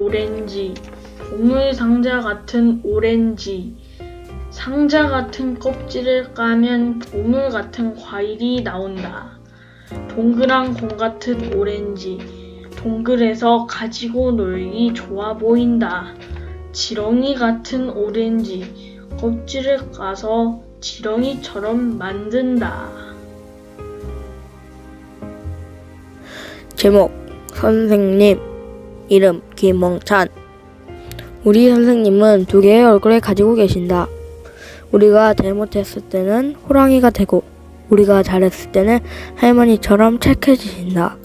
오렌지, 보물 상자 같은 오렌지, 상자 같은 껍질을 까면 보물 같은 과일이 나온다. 동그란 공 같은 오렌지, 동글해서 가지고 놀기 좋아 보인다. 지렁이 같은 오렌지, 껍질을 까서 지렁이처럼 만든다. 제목 선생님 이름 김멍찬 우리 선생님은 두 개의 얼굴을 가지고 계신다. 우리가 잘못했을 때는 호랑이가 되고 우리가 잘했을 때는 할머니처럼 착해지신다.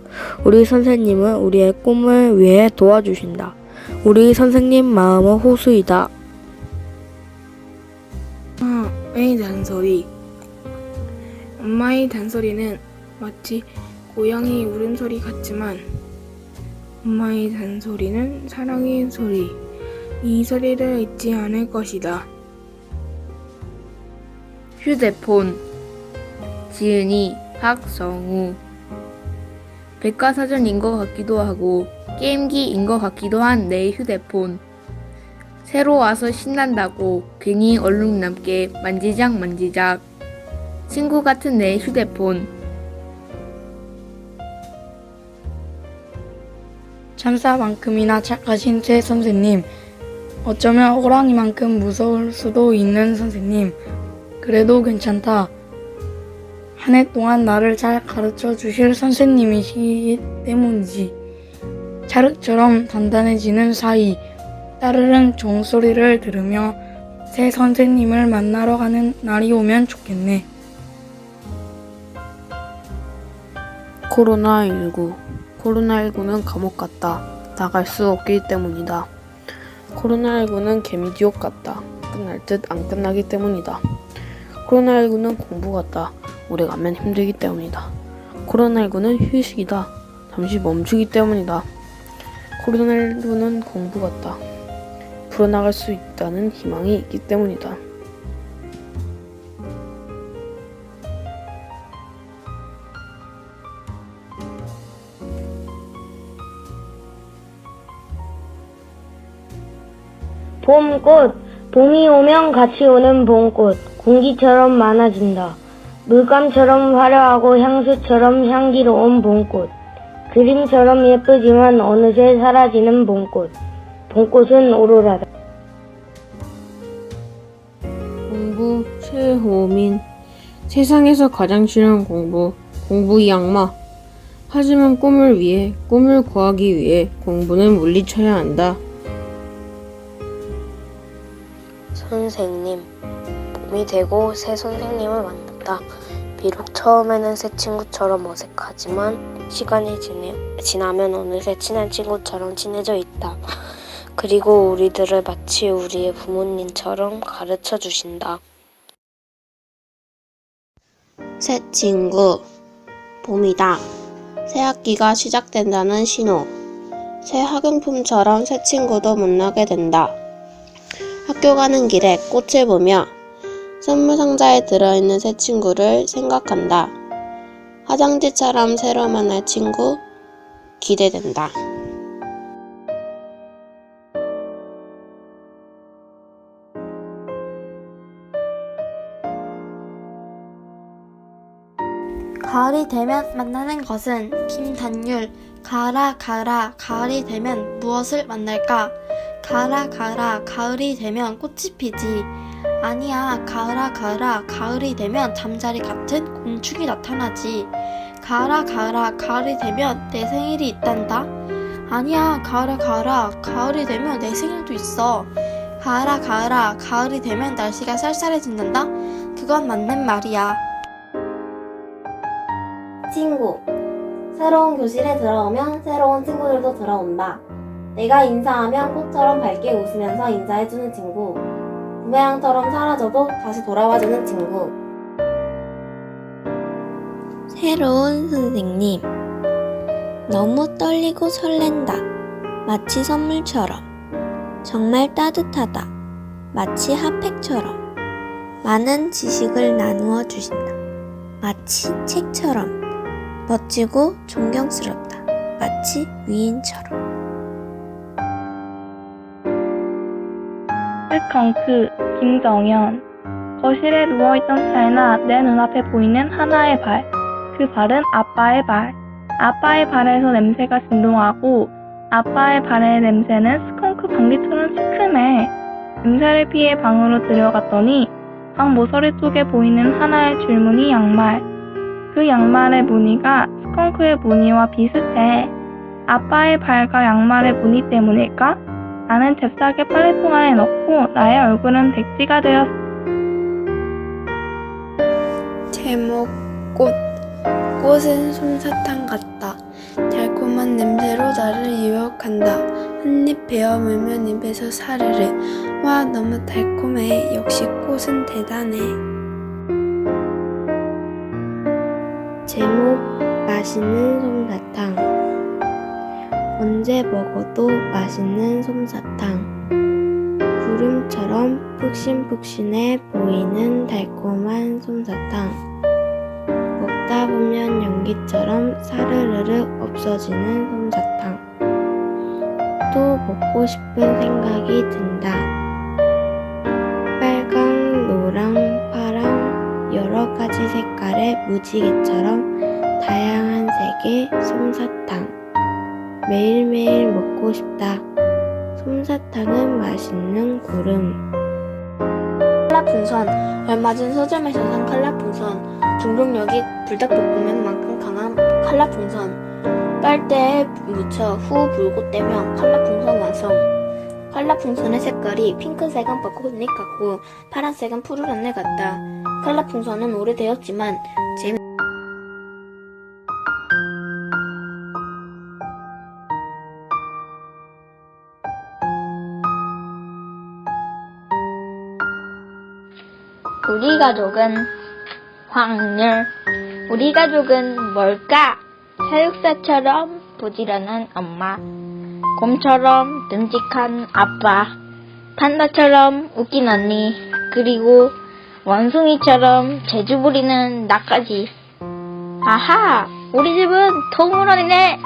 우리 선생님은 우리의 꿈을 위해 도와주신다. 우리 선생님 마음은 호수이다. 엄마의 잔소리. 엄마의 잔소리는 마치 고양이 울음소리 같지만 엄마의 잔소리는 사랑의 소리. 이 소리를 잊지 않을 것이다. 휴대폰. 지은이 박성우. 백과사전인 것 같기도 하고 게임기인 것 같기도 한 내 휴대폰. 새로 와서 신난다고 괜히 얼룩 남게 만지작 만지작. 친구 같은 내 휴대폰 천사만큼이나 착하신 새 선생님. 어쩌면 호랑이만큼 무서울 수도 있는 선생님. 그래도 괜찮다. 한 해 동안 나를 잘 가르쳐 주실 선생님이시기 때문이지. 찰흙처럼 단단해지는 사이 따르릉 종소리를 들으며 새 선생님을 만나러 가는 날이 오면 좋겠네. 코로나19. 코로나19는 감옥 같다. 나갈 수 없기 때문이다. 코로나19는 개미지옥 같다. 끝날 듯 안 끝나기 때문이다. 코로나19는 공부 같다. 오래 가면 힘들기 때문이다. 코로나19는 휴식이다. 잠시 멈추기 때문이다. 코로나19는 공부 같다. 풀어나갈 수 있다는 희망이 있기 때문이다. 봄꽃, 봄이 오면 같이 오는 봄꽃, 공기처럼 많아진다. 물감처럼 화려하고 향수처럼 향기로운 봄꽃. 그림처럼 예쁘지만 어느새 사라지는 봄꽃. 봄꽃은 오로라다. 공부 최호민 세상에서 가장 싫은 공부 공부 이 악마 하지만 꿈을 위해 꿈을 구하기 위해 공부는 물리쳐야 한다 선생님, 봄이 되고 새 선생님을 만났다. 비록 처음에는 새 친구처럼 어색하지만 시간이 지내, 지나면 어느새 친한 친구처럼 친해져 있다. 그리고 우리들을 마치 우리의 부모님처럼 가르쳐 주신다. 새 친구, 봄이다. 새 학기가 시작된다는 신호. 새 학용품처럼 새 친구도 만나게 된다. 학교 가는 길에 꽃을 보며 선물 상자에 들어있는 새 친구를 생각한다. 화장지처럼 새로 만날 친구, 기대된다. 가을이 되면 만나는 것은 김단율 가을아 가을아 가을이 되면 무엇을 만날까 가을아 가을아 가을이 되면 꽃이 피지. 아니야 가을아 가을아 가을이 되면 잠자리 같은 곤충이 나타나지. 가을아 가을아 가을이 되면 내 생일이 있단다. 아니야 가을아 가을아 가을이 되면 내 생일도 있어. 가을아 가을아 가을이 되면 날씨가 쌀쌀해진단다. 그건 맞는 말이야. 친구. 새로운 교실에 들어오면 새로운 친구들도 들어온다. 내가 인사하면 꽃처럼 밝게 웃으면서 인사해주는 친구. 부메랑처럼 사라져도 다시 돌아와주는 친구. 새로운 선생님. 너무 떨리고 설렌다. 마치 선물처럼. 정말 따뜻하다. 마치 핫팩처럼. 많은 지식을 나누어 주신다. 마치 책처럼. 멋지고 존경스럽다. 마치 위인처럼. 스컹크 김정현 거실에 누워있던 차이나 내 눈앞에 보이는 하나의 발. 그 발은 아빠의 발. 아빠의 발에서 냄새가 진동하고 아빠의 발의 냄새는 스컹크 방귀처럼 시큼해. 냄새를 피해 방으로 들어갔더니 방 모서리 쪽에 보이는 하나의 줄무늬 양말. 그 양말의 무늬가 스컹크의 무늬와 비슷해. 아빠의 발과 양말의 무늬 때문일까? 나는 잽싸게 빨래통 안에 넣고 나의 얼굴은 백지가 되었. 제목 꽃 꽃은 솜사탕 같다. 달콤한 냄새로 나를 유혹한다. 한입 베어 물면 입에서 사르르. 와 너무 달콤해. 역시 꽃은 대단해. 제목 맛있는 솜사탕 언제 먹어도 맛있는 솜사탕. 구름처럼 푹신푹신해 보이는 달콤한 솜사탕. 먹다 보면 연기처럼 사르르르 없어지는 솜사탕. 또 먹고 싶은 생각이 든다. 빨강, 노랑, 파랑 여러 가지 색깔의 무지개처럼 다양한 색의 솜사탕. 매일매일 먹고 싶다. 솜사탕은 맛있는 구름. 칼라풍선 얼마 전 서점에서 산 칼라풍선 중독력이 불닭볶음면만큼 강한 칼라풍선 빨대에 묻혀 후 불고 떼면 칼라풍선 완성 칼라풍선의 색깔이 핑크색은 벚꽃잎 같고 파란색은 푸른 하늘 같다 칼라풍선은 오래되었지만 재미 가족은 확률. 우리 가족은 뭘까? 사육사처럼 부지런한 엄마, 곰처럼 듬직한 아빠, 판다처럼 웃긴 언니, 그리고 원숭이처럼 재주 부리는 나까지. 아하! 우리 집은 동물원이네!